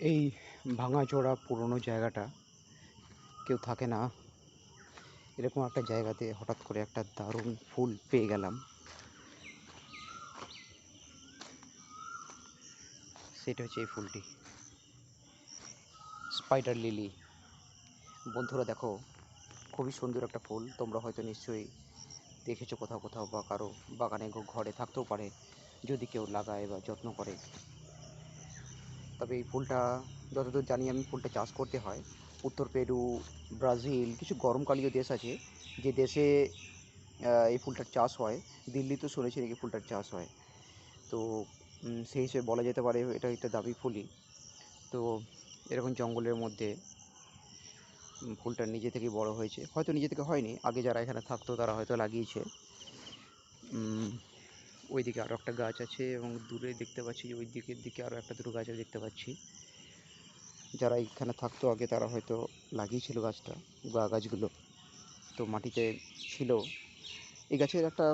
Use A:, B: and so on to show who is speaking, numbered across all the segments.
A: এই ভাঙাচোরা পুরনো জায়গাটা কেউ থাকে না। এরকম একটা জায়গাতে হঠাৎ করে একটা দারুণ ফুল পেয়ে গেলাম। সেটা হচ্ছে এই ফুলটি। স্পাইডার লিলি বন্ধুরা দেখো, খুবই সুন্দর একটা ফুল। তোমরা হয়তো নিশ্চয়ই দেখেছ কোথাও কোথাও বা কারও বাগানে ঘরে থাকতেও পারে। যদি কেউ লাগায় বা যত্ন করে। তবে এই ফুলটা যতদূর জানি আমি ফুলটা চাষ করতে হয়। উত্তর পেরু, ব্রাজিল, কিছু গরমকালীয় দেশ আছে যে দেশে এই ফুলটার চাষ হয়। দিল্লি তো শুনেছি নাকি ফুলটার চাষ হয়। তো সেই হিসেবে বলা যেতে পারে এটা একটা দামি ফুলই। তো, এরকম জঙ্গলের মধ্যে ফুলটা নিজে থেকেই বড় হয়েছে। হয়তো নিজে থেকে হয়নি, আগে যারা এখানে থাকতো তারা হয়তো লাগিয়েছে। ওইদিকে আরও একটা গাছ আছে এবং দূরে দেখতে পাচ্ছি যে ওই দিকের দিকে আরও একটা দুটো গাছ দেখতে পাচ্ছি। যারা এখানে থাকতো আগে তারা হয়তো লাগিয়েছিল গাছটা বা গাছগুলো। তো মাটিতে ছিল। এই গাছের একটা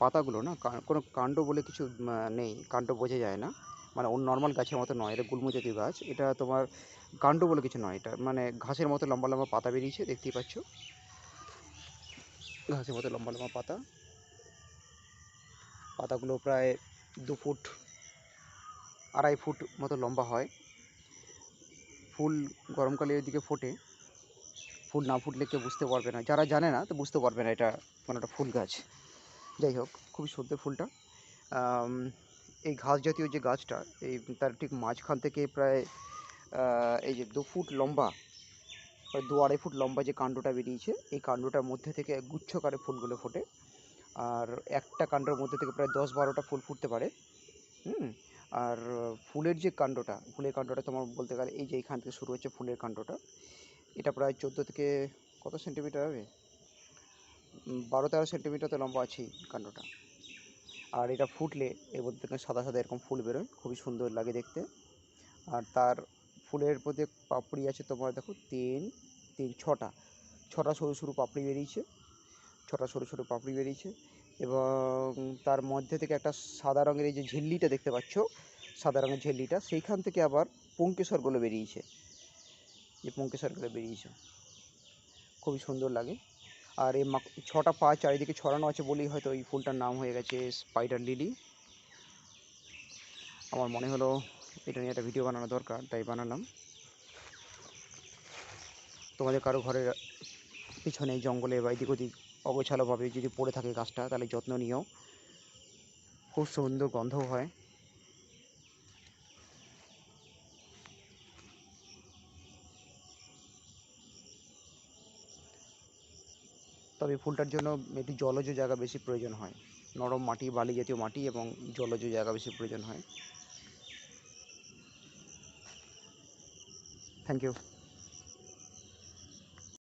A: পাতাগুলো না কোনো কাণ্ড বলে কিছু নেই। কাণ্ড বোঝা যায় না। মানে অন্য নর্মাল গাছের মতো নয়। এটা গুল্ম জাতীয় গাছ। এটা তোমার কাণ্ড বলে কিছু নয়। এটা মানে ঘাসের মতো লম্বা লম্বা পাতা বেরিয়েছে, দেখতেই পাচ্ছ। ঘাসের মতো লম্বা লম্বা পাতা। পাতাগুলো প্রায় দু ফুট, আড়াই ফুট মতো লম্বা হয়। ফুল গরমকালের দিকে ফোটে। ফুল না ফুটলে কেউ বুঝতে পারবে না। যারা জানে না তো বুঝতে পারবে না এটা কোনো একটা ফুল গাছ। যাই হোক, খুবই সুন্দর ফুলটা। এই ঘাস জাতীয় যে গাছটা, এই তার ঠিক মাঝখান থেকে প্রায় এই যে দু ফুট লম্বা প্রায় দু আড়াই ফুট লম্বা যে কাণ্ডটা বেরিয়েছে, এই কাণ্ডটার মধ্যে থেকে গুচ্ছকারে ফুলগুলো ফোটে। আর একটা কাণ্ডের মধ্যে থেকে প্রায় দশ বারোটা ফুল ফুটতে পারে, হুম? আর ফুলের যে কাণ্ডটা, ফুলের কাণ্ডটা তোমার বলতে গেলে এই যে এইখান থেকে শুরু হচ্ছে ফুলের কাণ্ডটা, এটা প্রায় চোদ্দ থেকে কত সেন্টিমিটার হবে? বারো তেরো সেন্টিমিটার তো লম্বা আছেই কাণ্ডটা। আর এটা ফুটলে এর মধ্যে থেকে সাদা সাদা এরকম ফুল বেরোয়, খুবই সুন্দর লাগে দেখতে। আর তার ফুলের মধ্যে পাপড়ি আছে তোমার দেখো তিন তিন, ছটা ছটা সরু সরু পাপড়ি বেরিয়েছে। ছটা সরু সরু পাপড়ি বেরিয়েছে এবং তার মধ্যে থেকে একটা সাদা রঙের এই যে ঝিল্লিটা দেখতে পাচ্ছ, সাদা রঙের ঝিল্লিটা, সেইখান থেকে আবার পুঙ্কেশ্বরগুলো বেরিয়েছে। যে পুঙ্কেশ্বরগুলো বেরিয়েছে। খুবই সুন্দর লাগে। আর এই ছটা পা চারিদিকে ছড়ানো আছে বলেই হয়তো এই ফুলটার নাম হয়ে গেছে স্পাইডার লিলি। আমার মনে হলো এটা নিয়ে একটা ভিডিও বানানো দরকার, তাই বানালাম। তোমাদের কারও ঘরের পিছনে জঙ্গলে বা এদিক ওদিক অগোছালোভাবে যদি পড়ে থাকে গাছটা, তাহলে যত্ন নিও। খুব সুন্দর গন্ধও হয়। তবে ফুলটার জন্য একটু জলজ জায়গা বেশি প্রয়োজন হয়। নরম মাটি, বালি জাতীয় মাটি এবং জলজ জায়গা বেশি প্রয়োজন হয়। Thank you